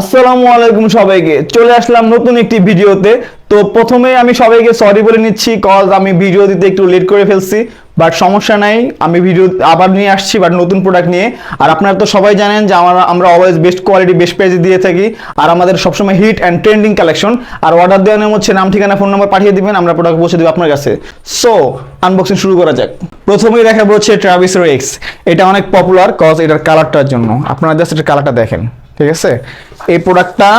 আসসালামু আলাইকুম সবাইকে। চলে আসলাম নতুন একটি ভিডিওতে। তো প্রথমে আমি সবাইকে সরি বলে নিচ্ছি কজ আমি ভিডিও দিতে একটু লেট করে ফেলছি বাট সমস্যা নাই, আমি ভিডিও আবার নিয়ে আসছি বাট নতুন প্রোডাক্ট নিয়ে। আর আপনারা তো সবাই জানেন যে আমরা আমরা অলওয়েজ বেস্ট কোয়ালিটি বেস্ট প্রাইসে দিয়ে থাকি, আর আমাদের সবসময় হিট অ্যান্ড ট্রেন্ডিং কালেকশন আর অর্ডার দেওয়ার নিয়ম হচ্ছে, নাম, ঠিকানা ফোন নাম্বার পাঠিয়ে দিবেন, আমরা প্রোডাক্ট পৌঁছে দেবো আপনার কাছে। সো আনবক্সিং শুরু করা যাক। প্রথমেই দেখাবো হচ্ছে ট্রাভিস এক্স এটা অনেক পপুলার কজ এটার কালারটার জন্য। আপনারা জাস্ট এটার কালারটা দেখেন, ঠিক আছে? এই প্রোডাক্টটা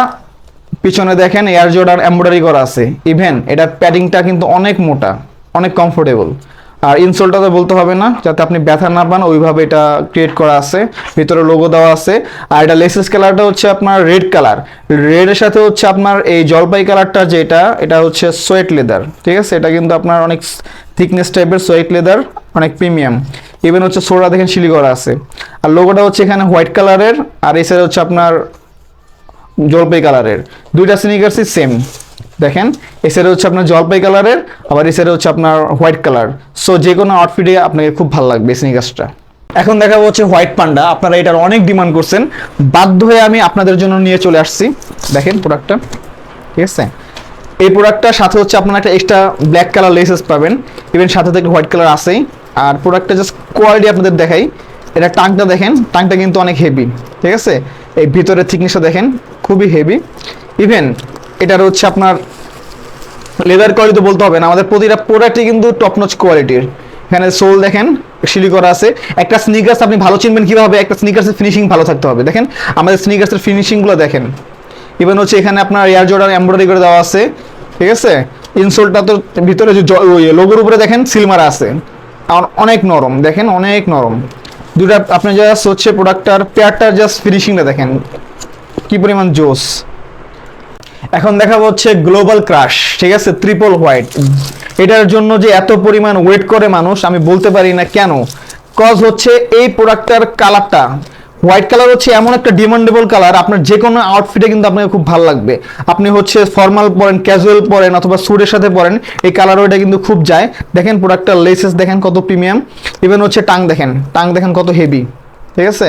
পিছনে দেখেন এয়ার জোর্ডার এমব্রয়ডারি করা আছে। ইভেন এটার প্যাডিংটা কিন্তু অনেক মোটা, অনেক কমফোর্টেবল আর ইনসোলটা তো বলতে হবে না, যাতে আপনি ব্যথা না পান, ওইভাবে এটা ক্রিয়েট করা আছে। ভিতরে লোগো দেওয়া আছে। আর এটা লেসেস কালারটা হচ্ছে আপনার রেড কালার রেডের সাথে হচ্ছে আপনার এই জলপাই কালারটা যেটা, এটা হচ্ছে সোয়েট লেদার ঠিক আছে? এটা কিন্তু আপনার অনেক থিকনেস টাইপের সোয়েট লেদার অনেক প্রিমিয়াম ইভেন হচ্ছে সোডা দেখেন শিলি করা আছে। আর লোগোটা হচ্ছে এখানে হোয়াইট কালারের আর সাইড হচ্ছে আপনার জলপাই কালারের। দুইটা স্নিকার্সই সেম দেখেন, এই সাইডে হচ্ছে আপনার জলপাই কালারের, আবার এই সাইডে হচ্ছে আপনার হোয়াইট কালার সো যে কোনো আউটফিটে আপনাকে খুব ভালো লাগবে স্নিকার্সটা এখন দেখাবো হচ্ছে হোয়াইট পান্ডা আপনারা এটার অনেক ডিমান্ড করছেন। বাধ্য হয়ে আমি আপনাদের জন্য নিয়ে চলে আসছি। দেখেন প্রোডাক্টটা ঠিক আছে? এই প্রোডাক্টটার সাথে হচ্ছে আপনারা একটা এক্সট্রা ব্ল্যাক কালার লেসেস পাবেন। ইভেন সাথে থেকে হোয়াইট কালার আসেই আর প্রোডাক্টটা জাস্ট কোয়ালিটি আপনাদের দেখাই। এটা টাংটা দেখেন টাংটা কিন্তু অনেক হেভি ঠিক আছে? এই ভিতরের থিকনেসটা দেখেন, খুবই হেভি ইভেন এটার হচ্ছে আপনার লেদার কোয়ালিটি তো বলতে হবে না, আমাদের প্রতিটা প্রোডাক্টই কিন্তু টপ নচ কোয়ালিটির এখানে সোল দেখেন শিলি করা আছে। একটা স্নিকার্স আপনি ভালো চিনবেন কীভাবে, একটা স্নিকার্সের ফিনিশিং ভালো থাকতে হবে। দেখেন, আমাদের স্নিকার্সের ফিনিশিংগুলো দেখেন। ইভেন হচ্ছে এখানে আপনার এয়ার জর্ডান এমব্রয়ডারি করে দেওয়া আছে, ঠিক আছে? ইনসোলটা তো ভিতরে যে লোগোর উপরে দেখেন সিলমার আছে। অনেক নরম, দেখেন অনেক নরম। দুটা আপনি জাস্ট হচ্ছে প্রোডাক্টটার পেয়ারটার জাস্ট ফিনিশিংটা দেখেন। কি পরিমাণ জোস। এখন দেখাবো হচ্ছে গ্লোবাল ক্রাশ ঠিক আছে? ট্রিপল হোয়াইট এটার জন্য যে এত পরিমাণ ওয়েট করে মানুষ, আমি বলতে পারি না কেন। কজ হচ্ছে এই প্রোডাক্টটার কালারটা হোয়াইট কালার হচ্ছে এমন একটা ডিমান্ডেবল কালার আপনার যে কোনো আউটফিটে কিন্তু আপনাকে খুব ভালো লাগবে। আপনি হচ্ছে ফর্মাল পরেন ক্যাজুয়াল পরেন অথবা স্যুটের সাথে পরেন, এই কালার ওইটা কিন্তু খুব যায়। দেখেন প্রোডাক্টটার লেসেস দেখেন কত প্রিমিয়াম ইভেন হচ্ছে টাং দেখেন টাং দেখেন কত হেভি ঠিক আছে?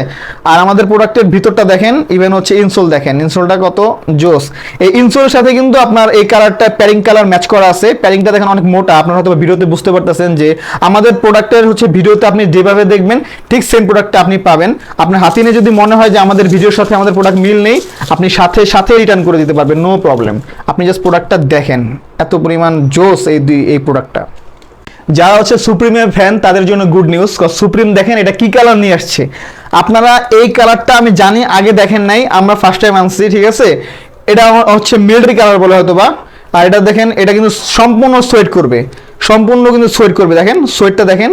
আর আমাদের প্রোডাক্টের ভিতরটা দেখেন ইভেন হচ্ছে ইনসোল দেখেন। ইনসোলটা কত? জোস। এই ইনসোলের সাথে কিন্তু আপনার এই কালারটা প্যারিং কালার ম্যাচ করা আছে। প্যারিংটা দেখেন অনেক মোটা। আপনারা হয়তো ভিডিওতে বুঝতে পারতেছেন যে আমাদের প্রোডাক্টের হচ্ছে ভিডিওতে আপনি যেভাবে দেখবেন, ঠিক সেম প্রোডাক্টটা আপনি পাবেন। আপনার হাতে নিয়ে যদি মনে হয় যে আমাদের ভিডিওর সাথে আমাদের প্রোডাক্ট মিল নেই, আপনি সাথে সাথে রিটার্ন করে দিতে পারবেন। নো প্রবলেম আপনি জাস্ট প্রোডাক্টটা দেখেন। এত পরিমাণ জোস এই দুই, এই প্রোডাক্টটা যারা হচ্ছে সুপ্রিমের ফ্যান তাদের জন্য গুড নিউজ সুপ্রিম দেখেন এটা কি কালার নিয়ে আসছে। আপনারা এই কালারটা আমি জানি, আগে দেখেন নাই, আমরা ফার্স্ট টাইম আনছি, ঠিক আছে? এটা হচ্ছে মিলিটারি কালার বলে হয়তো বা আর এটা দেখেন, এটা কিন্তু সম্পূর্ণ সোয়েট করবে। সম্পূর্ণ কিন্তু সোয়েট করবে। দেখেন সোয়েটটা দেখেন,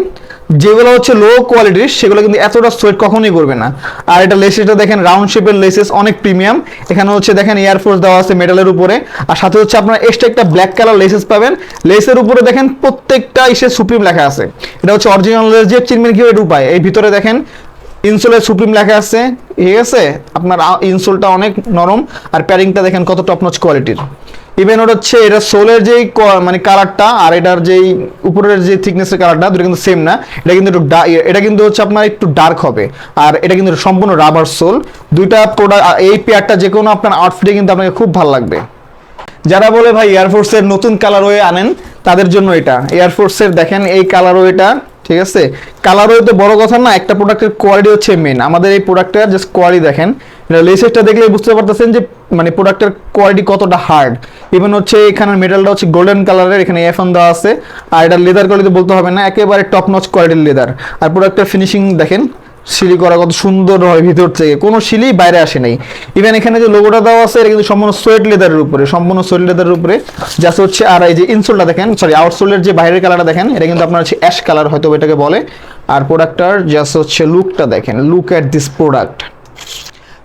যেগুলো হচ্ছে লো কোয়ালিটির সেগুলো কিন্তু এতটা সোয়েট কখনোই করবে না। আর এটা লেসেসটা দেখেন রাউন্ড শেপের লেসেস অনেক প্রিমিয়াম এখানে হচ্ছে দেখেন এয়ারফোর্স দেওয়া আছে মেটালের উপরে। আর সাথে হচ্ছে আপনার এক্সট্রা একটা ব্ল্যাক কালার লেসেস পাবেন। লেসের উপরে দেখেন, প্রত্যেকটা ইসে সুপ্রিম লেখা আছে। এটা হচ্ছে অরিজিনাল লেস যে চিনবেন কি এটা উপায় এই ভিতরে দেখেন ইনসোলের সুপ্রিম লেখা আছে। ঠিক আছে? আপনার ইনসোলটা অনেক নরম। আর প্যারিংটা দেখেন কত টপ নচ কোয়ালিটির ইভেন ওটা হচ্ছে, এটা সোলের যেই মানে কালারটা আর এটার যেই উপরের যে থিকনেসের কালারটা দুটো কিন্তু সেম না। এটা কিন্তু একটু এটা কিন্তু হচ্ছে আপনার একটু ডার্ক হবে। আর এটা কিন্তু সম্পূর্ণ রাবার সোল দুইটা প্রোডাক্ট এই পেয়ারটা যে কোনো আপনার আউটফিটে কিন্তু আপনাকে খুব ভালো লাগবে। যারা বলে ভাই এয়ারফোর্সের নতুন কালারওয়ে আনেন, তাদের জন্য এটা। এয়ারফোর্সের দেখেন, এই কালারওয়েটা ঠিক আছে? কালারওয়ে তো বড় কথা না, একটা প্রোডাক্টের কোয়ালিটি হচ্ছে মেন আমাদের এই প্রোডাক্টের জাস্ট কোয়ালিটি দেখেন। এটা লেসেসটা দেখলে বুঝতে পারতেছেন যে মানে প্রোডাক্টের কোয়ালিটি কতটা হার্ড ইভেন হচ্ছে এখানে মেটালটা হচ্ছে গোল্ডেন কালারের এখানে এফন দেওয়া আছে। আর এটা লেদার কোয়ালিটি বলতে হবে না, একেবারে টপ নচ কোয়ালিটির লেদার আর প্রোডাক্টের ফিনিশিং দেখেন সিলি করা কত সুন্দর হয় ভিতর থেকে। কোনো সিলি বাইরে আসে নাই। ইভেন এখানে যে লোগোটা দেওয়া আছে, এটা কিন্তু সম্পূর্ণ সোয়েট লেদারের উপরে, সম্পূর্ণ সোয়েট লেদারের উপরে। জাস্ট হচ্ছে, আর এই যে ইনসোলটা দেখেন সরি আউটসোলের যে বাইরের কালারটা দেখেন, এটা কিন্তু আপনার হচ্ছে অ্যাশ কালার হয়তো এটাকে বলে। আর প্রোডাক্টটার জাস্ট হচ্ছে লুকটা দেখেন লুক অ্যাট দিস প্রোডাক্ট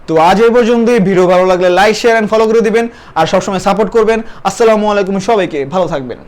তো আজ এই পর্যন্তই। ভিডিও ভালো লাগলে লাইক শেয়ার এন্ড ফলো করে দিবেন। আর সবসময় সাপোর্ট করবেন। আসসালামু আলাইকুম সবাইকে। ভালো থাকবেন।